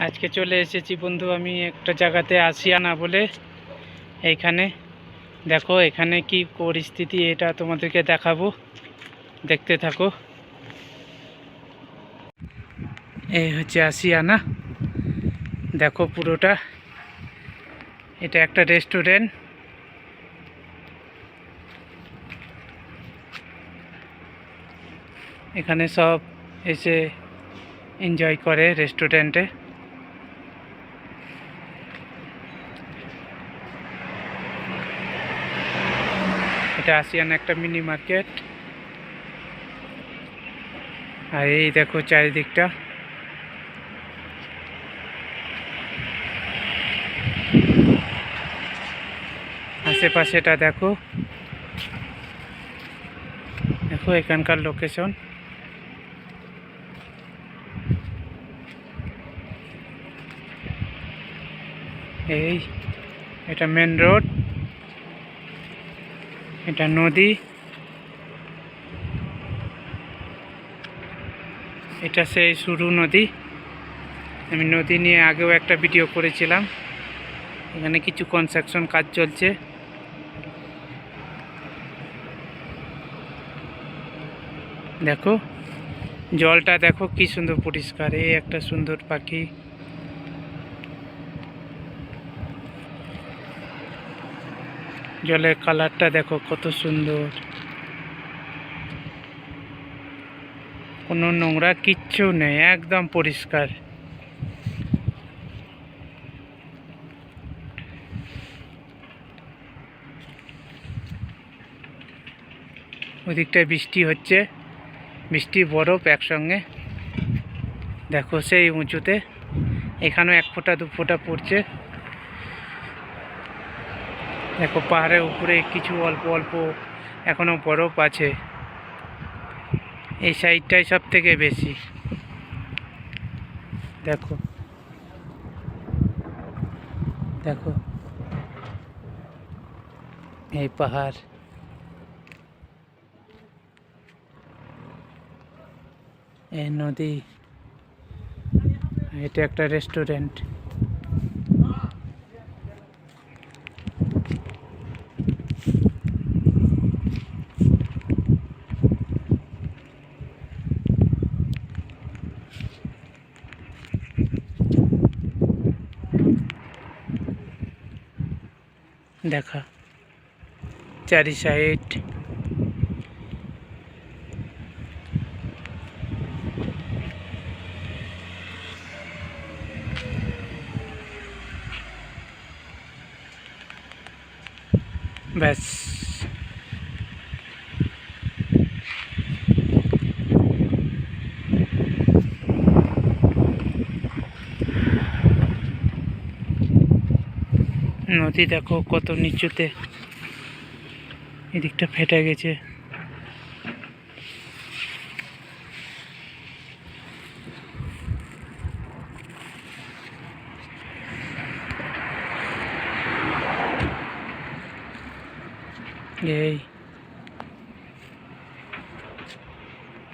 আজকে চলে এসেছি বন্ধু, আমি একটা জায়গাতে আসিয়ানা বলে। এইখানে। দেখো, এখানে কি পরিস্থিতি এটা তোমাদেরকে দেখাবো। দেখতে থাকো। এই হচ্ছে আসিয়ানা দেখো পুরোটা। এটা একটা রেস্টুরেন্ট। এখানে সব এসে এনজয় করে রেস্টুরেন্টে। এটা আসিয়ান একটা মিনি মার্কেট আর এই দেখো চারিদিকটা। আশেপাশেটা দেখো। দেখো এখানকার লোকেশন এই, এটা মেন রোড এটা নদী। এটা সেই সুরু নদী। আমি নদী নিয়ে আগেও একটা ভিডিও করেছিলাম। এখানে কিছু কনস্ট্রাকশন কাজ চলছে। দেখো, জলটা দেখো কি সুন্দর পরিষ্কার। এই একটা সুন্দর পাখি। জলের কালারটা দেখো কত সুন্দর। কোনো নোংরা কিচ্ছু নেই, একদম পরিষ্কার। ওদিকটায় বৃষ্টি হচ্ছে, বৃষ্টি, বরফ একসঙ্গে। দেখো সেই উঁচুতে, এখানেও এক ফোঁটা, দু ফোঁটা পড়ছে। দেখো, পাহাড়ের উপরে কিছু অল্প অল্প এখনও বরফ আছে। এই সাইডটাই সব থেকে বেশি। দেখো। দেখো। এই পাহাড়। এই নদী। এটা একটা রেস্টুরেন্ট। দেখা চারি সাইড ব্যাস নদী দেখো কত নিচুতে। এদিকটা ফেটে গেছে। এই